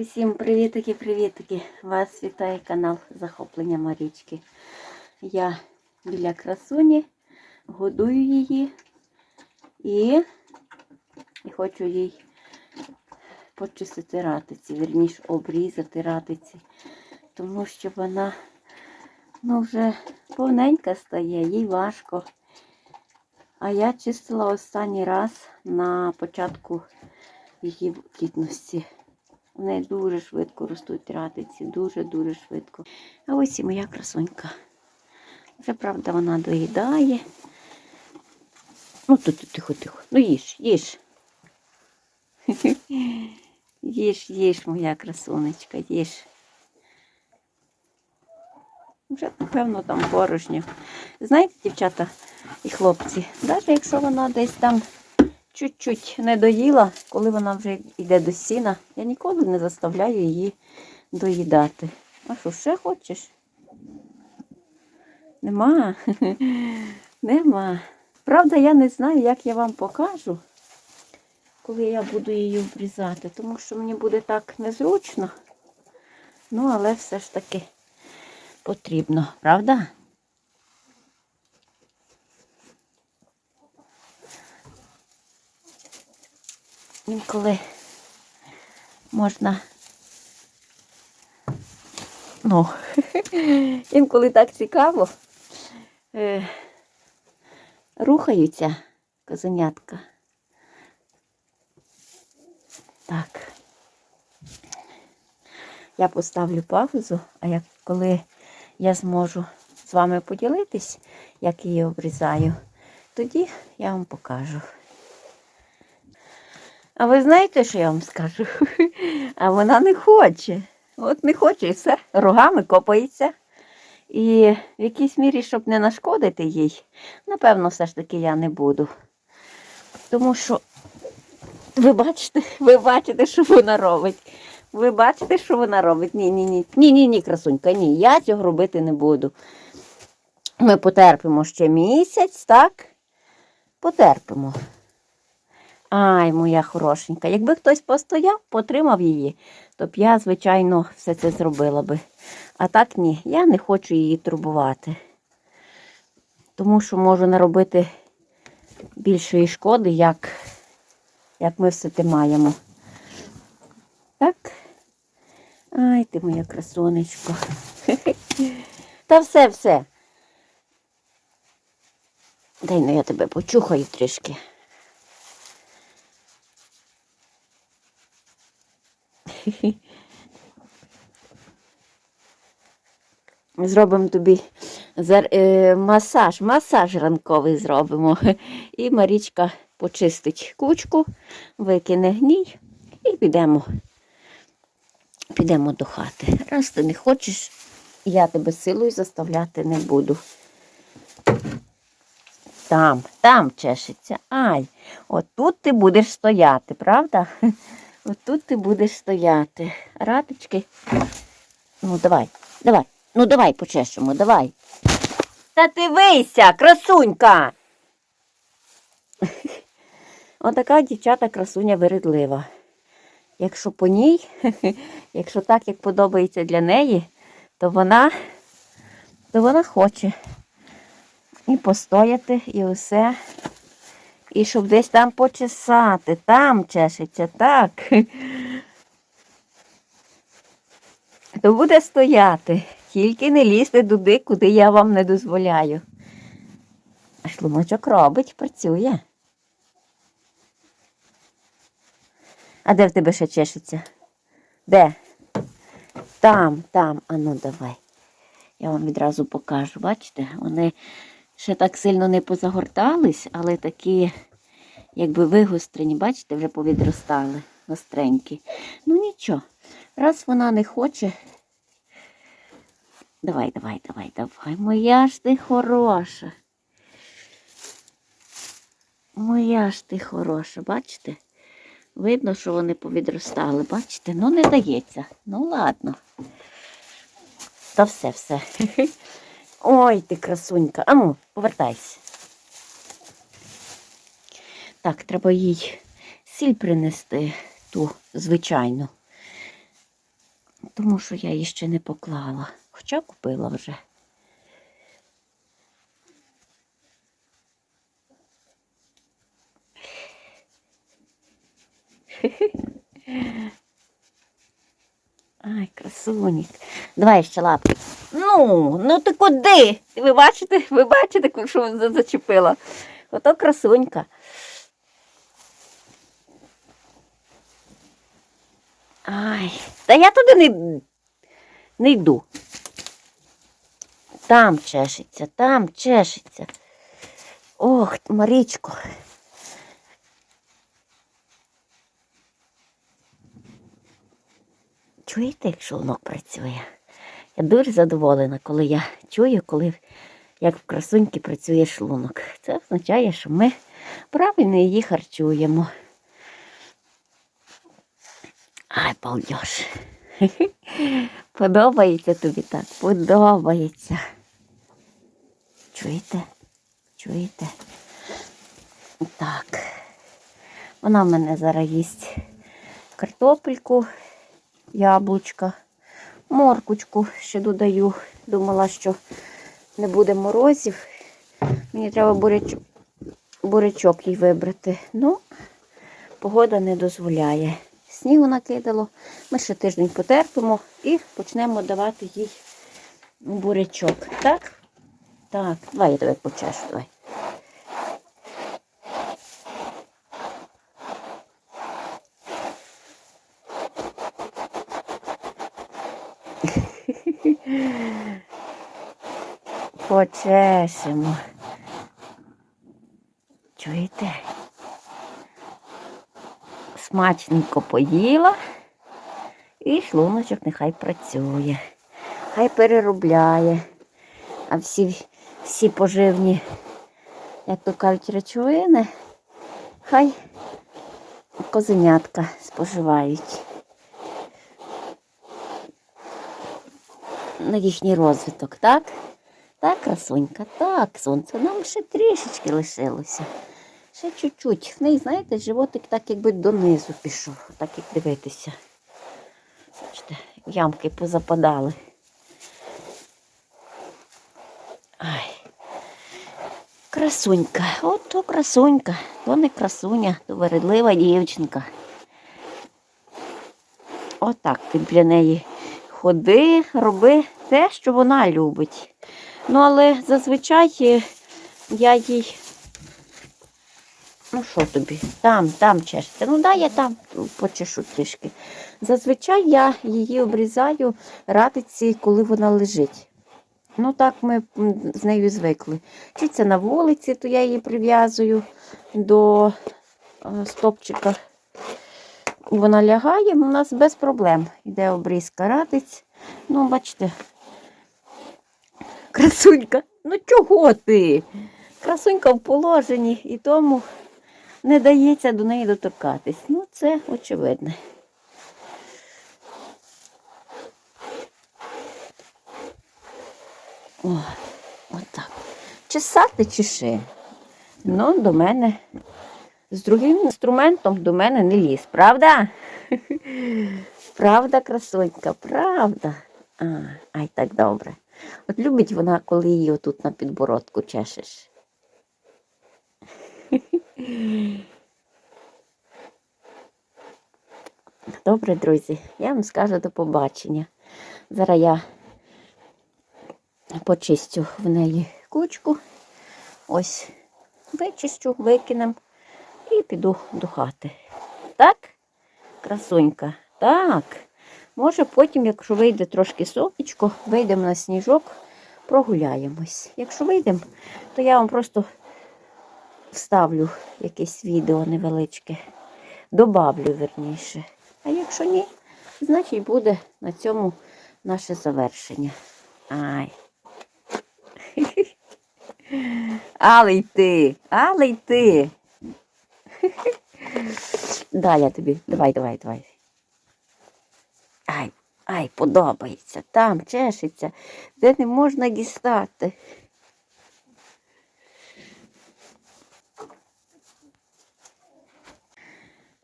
Усім привітики, привітики! Вас вітає канал Захоплення Марічки. Я біля красуні, годую її і, і хочу їй почистити ратиці, вірніше обрізати ратиці, тому що вона ну, вже повненька стає, їй важко. А я чистила останній раз на початку її плідності. В неї дуже швидко ростуть ратиці, дуже-дуже швидко. А ось і моя красунька. Вже, правда, вона доїдає. Ну, тут тихо, тихо. Ну їж, їж. Їж, їж, моя красунечка, їж. Вже, напевно, там порожньо. Знаєте, дівчата і хлопці, навіть якщо вона десь там чуть-чуть не доїла, коли вона вже йде до сіна, я ніколи не заставляю її доїдати. А що ще хочеш? Нема. Нема. Правда, я не знаю, як я вам покажу, коли я буду її обрізати, тому що мені буде так незручно. Ну, але все ж таки потрібно, правда? Інколи можна. Ну, інколи так цікаво. Е, рухаються козенятка. Так. Я поставлю паузу, а як коли я зможу з вами поділитись, як її обрізаю, тоді я вам покажу. А ви знаєте, що я вам скажу? А вона не хоче. От не хоче і все, рогами копається. І в якійсь мірі, щоб не нашкодити їй, напевно, все ж таки я не буду. Тому що ви бачите, ви бачите, що вона робить. Ви бачите, що вона робить? Ні, ні, ні. Ні, ні, ні, красунька, ні. Я цього робити не буду. Ми потерпимо ще місяць, так? Потерпимо. Ай, моя хорошенька. Якби хтось постояв, потримав її, то б я, звичайно, все це зробила би. А так ні, я не хочу її турбувати. Тому що можу наробити більшої шкоди, як, як ми все те маємо. Так. Ай, ти моя красонечко. Та все, все. Дай ну я тебе почухаю трішки. Зробимо тобі е, масаж, масаж ранковий зробимо. І Марічка почистить кучку, викине гній і підемо. Підемо до хати. Раз ти не хочеш, я тебе силою заставляти не буду. Там, там чешеться. Ай, отут ти будеш стояти, правда? Отут ти будеш стояти. Раточки. Ну, давай, давай. Ну, давай почешемо, давай. Та ти вийся, красунька. Отака дівчата красуня виредлива. Якщо по ній, якщо так, як подобається для неї, то вона, то вона хоче і постояти, і усе. І щоб десь там почесати, там чешеться, так. То буде стояти. Тільки не лізьте туди, куди я вам не дозволяю. А шлумочок робить, працює. А де в тебе ще чешеться? Де? Там, там. А ну давай. Я вам відразу покажу. Бачите, вони ще так сильно не позагортались, але такі, якби вигострені, бачите, вже повідростали гостренькі. Ну нічого, раз вона не хоче. Давай, давай, давай, давай. Моя ж ти хороша. Моя ж ти хороша, бачите? Видно, що вони повідростали, бачите? Ну, не дається. Ну, ладно. Та все, все. Ой, ти красунька. Ану, повертайся. Так, треба їй сіль принести ту звичайну. тому що я її ще не поклала. Хоча купила вже. Ай, красунік. Давай ще лапки. Ну, ну ти куди? Ви бачите, ви бачите, що за- зачепила? Ото красунька. Ай, та я туди не, не йду. Там чешеться, там чешеться. Ох, Марічко. Чуєте, як шлунок працює? Я дуже задоволена, коли я чую, коли як в красуньки працює шлунок. Це означає, що ми правильно її харчуємо. Ай, балдеж. Подобається тобі так, подобається. Чуєте? Чуєте? Так. Вона в мене зараз їсть картопельку, яблучка, моркучку ще додаю. Думала, що не буде морозів. Мені треба бурячок, бурячок їй вибрати. Ну, погода не дозволяє. Снігу накидало. Ми ще тиждень потерпимо і почнемо давати їй бурячок. Так? Так, давай я тебе почешу, давай. Почешемо. Чуєте? Смачненько поїла. І шлуночок нехай працює. Хай переробляє. А всі, всі поживні, як то кажуть, речовини, хай козенятка споживають. На їхній розвиток, так? Так, красунька, так, сонце. Нам ще трішечки лишилося. Ще чуть-чуть. В неї, знаєте, животик так якби донизу пішов, так як дивитися. Бачите, ямки позападали. Ай. Красунька, от то красунька, то не красуня, то вередлива дівчинка. Отак ти для неї ходи, роби те, що вона любить. Ну, але зазвичай е, я їй. Ну, що тобі? Там, там чешеться. Ну, дай я там почешу трішки. Зазвичай я її обрізаю ратиці, коли вона лежить. Ну, так ми з нею звикли. Чи це на вулиці, то я її прив'язую до е, стопчика. Вона лягає, у нас без проблем. Йде обрізка ратиць. Ну, бачите, красунька. Ну чого ти? Красунька в положенні і тому не дається до неї доторкатись. Ну, це очевидно. О, отак. Чесати чеши. Ну, до мене з другим інструментом до мене не ліз, правда? Правда, красунька, правда. А, ай, так добре. От любить вона, коли її отут на підбородку чешеш. Добре, друзі, я вам скажу до побачення. Зараз я почистю в неї кучку. Ось вичищу, викинем і піду до хати. Так, красунька? Так. Може, потім, якщо вийде трошки сонечко, вийдемо на сніжок, прогуляємось. Якщо вийдемо, то я вам просто вставлю якесь відео невеличке, добавлю верніше. А якщо ні, значить буде на цьому наше завершення. Ай. Але й ти, але й ти. Дай я тобі. Давай, давай, давай. Ай, подобається. Там чешеться, де не можна дістати.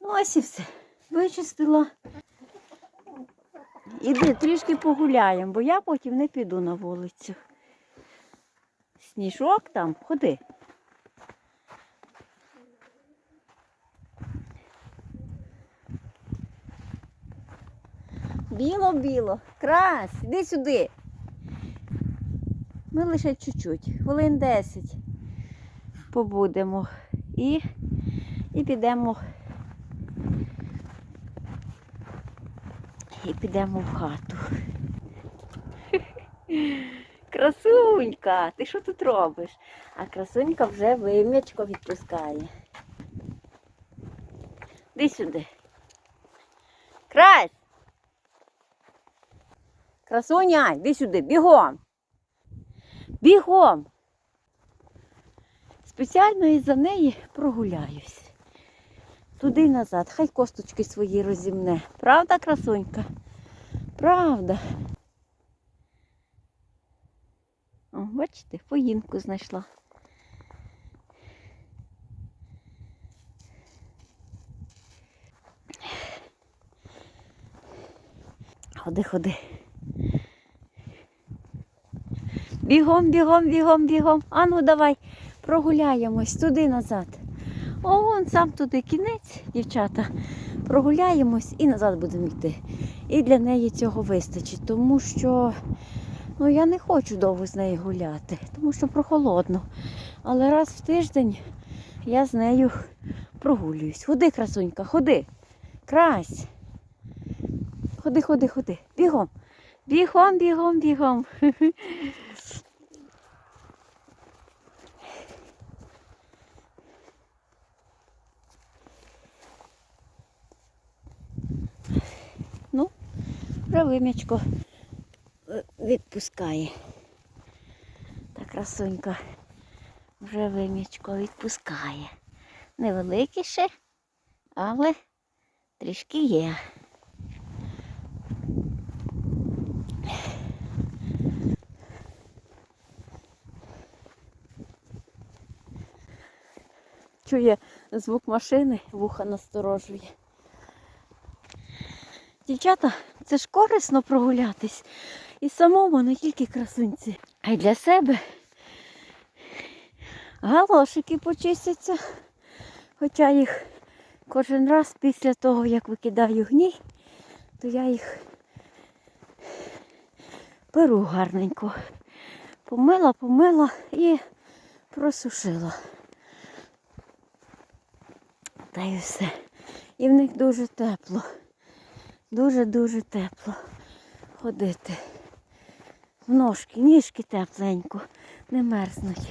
Ну, ось і все. Вичистила. іди трішки погуляємо, бо я потім не піду на вулицю. Сніжок там, ходи. Біло-біло, крас, іди сюди. Ми лише чуть-чуть, хвилин 10 побудемо і, і підемо. І підемо в хату. Красунька, ти що тут робиш? А красунька вже вим'ячко відпускає. Іди сюди. Крась! Красуня, йди сюди, бігом. Бігом. Спеціально із-за неї прогуляюсь. Туди й назад. Хай косточки свої розімне. Правда, красунька? Правда. О, бачите, поїнку знайшла. Ходи, ходи. Бігом, бігом, бігом, бігом. Ану, давай прогуляємось туди назад. О, вон сам туди кінець, дівчата. Прогуляємось і назад будемо йти. І для неї цього вистачить, тому що ну, я не хочу довго з нею гуляти, тому що прохолодно. Але раз в тиждень я з нею прогулююсь. Ходи, красунька, ходи. Крась. Ходи, ходи, ходи. Бігом. Бігом, бігом, бігом. вже вим'ячко е, відпускає. Та красунька вже вим'ячко відпускає. Невеликий ще, але трішки є. Чує звук машини, вуха насторожує. Дівчата, це ж корисно прогулятись. І самому не тільки красунці, а й для себе. Галошики почистяться. Хоча їх кожен раз після того, як викидаю гній, то я їх беру гарненько. Помила, помила і просушила. Та й все. І в них дуже тепло. Дуже-дуже тепло ходити. В ножки, ніжки тепленько, не мерзнуть.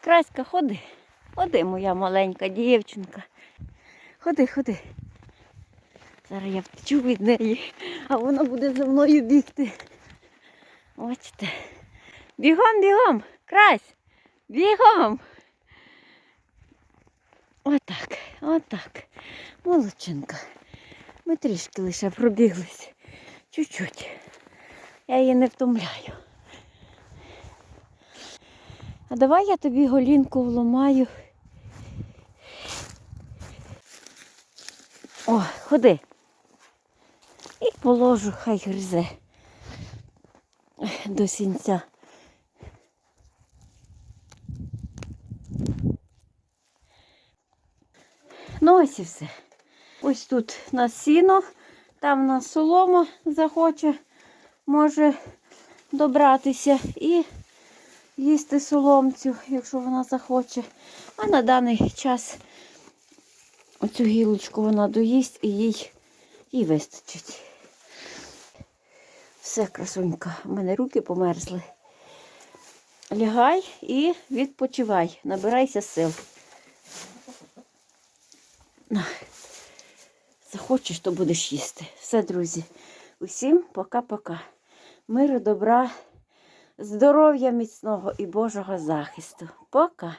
Краська, ходи. Ходи, моя маленька дівчинка. Ходи, ходи. Зараз я втечу від неї, а вона буде за мною бігти. Бачите. Бігом, бігом, крась, бігом. Отак, отак. Молодчинка. Ми трішки лише пробіглись. Чуть-чуть. Я її не втомляю. А давай я тобі голінку вламаю. О, ходи. І положу, хай гризе до сінця. Ну ось і все. Ось тут у нас сіно, там у нас солома захоче, може добратися і їсти соломцю, якщо вона захоче. А на даний час оцю гілочку вона доїсть і їй, їй вистачить. Все, красунька, у мене руки померзли. Лягай і відпочивай, набирайся сил. Захочеш, то будеш їсти. Все, друзі. Усім пока-пока. Миру, добра, здоров'я міцного і Божого захисту. Пока.